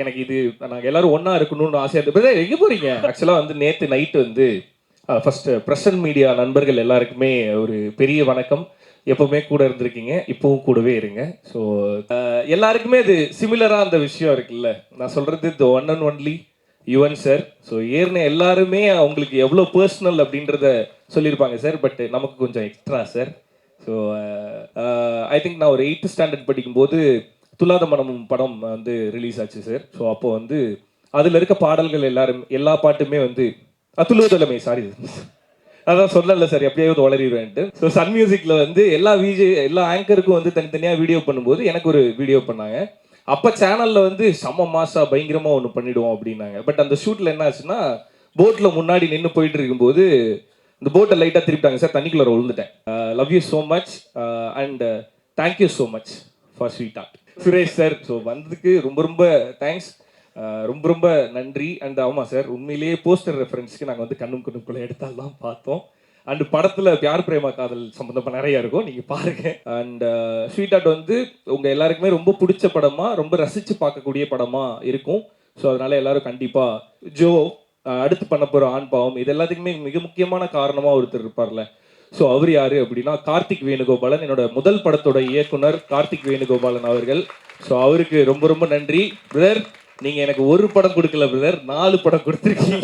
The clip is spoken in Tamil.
எனக்கு இது நாங்கள் எல்லாரும் ஒன்றா இருக்கணும்னு ஆசையாக இருந்தது எங்கே போகிறீங்க ஆக்சுவலாக வந்து நேற்று நைட்டு வந்து ஃபஸ்ட்டு பிரசன்ட் மீடியா நண்பர்கள் எல்லாருக்குமே ஒரு பெரிய வணக்கம். எப்போவுமே கூட இருந்திருக்கீங்க இப்போவும் கூடவே இருங்க. ஸோ எல்லாருக்குமே அது சிமிலராக அந்த விஷயம் இருக்குல்ல. நான் சொல்கிறது the one and only Yuvan sir so ஏறின எல்லாருமே அவங்களுக்கு எவ்வளோ பர்சனல் அப்படின்றத சொல்லியிருப்பாங்க சார் பட் நமக்கு கொஞ்சம் extra sir so I think நான் ஒரு எயித்து ஸ்டாண்டர்ட் படிக்கும்போது துலாத மனமும் படம் வந்து ரிலீஸ் ஆச்சு சார் ஸோ அப்போ வந்து அதில் இருக்க பாடல்கள் எல்லாரும் எல்லா பாட்டுமே வந்து அத்துலுவதலமை சாரி அதான் சொல்லல சார் எப்படியாவது வளரிடுவேன்ட்டு. ஸோ சன் மியூசிக்ல வந்து எல்லா விஜே எல்லா ஆங்கருக்கும் வந்து தனித்தனியாக வீடியோ பண்ணும்போது எனக்கு ஒரு வீடியோ பண்ணாங்க. அப்போ சேனலில் வந்து செம்ம மாசா பயங்கரமாக ஒன்று பண்ணிடுவோம் அப்படின்னாங்க. பட் அந்த ஷூட்டில் என்ன ஆச்சுன்னா போட்டில் முன்னாடி நின்று போயிட்டு இருக்கும்போது இந்த போட்டை லைட்டாக திருப்பிட்டாங்க சார் தண்ணிக்குள்ளே விழுந்துட்டேன் love you so much and thank you so much for sweet art Suresh sir so வந்ததுக்கு ரொம்ப ரொம்ப தேங்க்ஸ் ரொம்ப ரொம்ப நன்றி. அண்ட் ஆமாம் சார் உண்மையிலேயே போஸ்டர் ரெஃபரன்ஸ்க்கு நாங்கள் வந்து கண்ணும் கண்ணுக்குள்ளே எடுத்தாலாம் பார்த்தோம். அண்ட் படத்தில் பியார் பிரேமா காதல் சம்மந்தமாக நிறைய இருக்கும் நீங்கள் பாருங்க. அண்ட் ஸ்வீட் ஆர்ட் வந்து உங்கள் எல்லாருக்குமே ரொம்ப பிடிச்ச படமாக ரொம்ப ரசித்து பார்க்கக்கூடிய படமாக இருக்கும். ஸோ அதனால எல்லாரும் கண்டிப்பாக ஜோ அடுத்து பண்ண போகிற ஆண் பாவம் இது எல்லாத்துக்குமே மிக முக்கியமான காரணமாக ஒருத்தர் இருப்பார்ல. ஸோ அவர் யாரு அப்படின்னா கார்த்திக் வேணுகோபாலன் என்னோட முதல் படத்தோட இயக்குனர் கார்த்திக் வேணுகோபாலன் அவர்கள். ஸோ அவருக்கு ரொம்ப ரொம்ப நன்றி. பிரதர் நீங்க எனக்கு ஒரு படம் கொடுக்கல பிரதர் நாலு படம் கொடுத்துருக்கீங்க.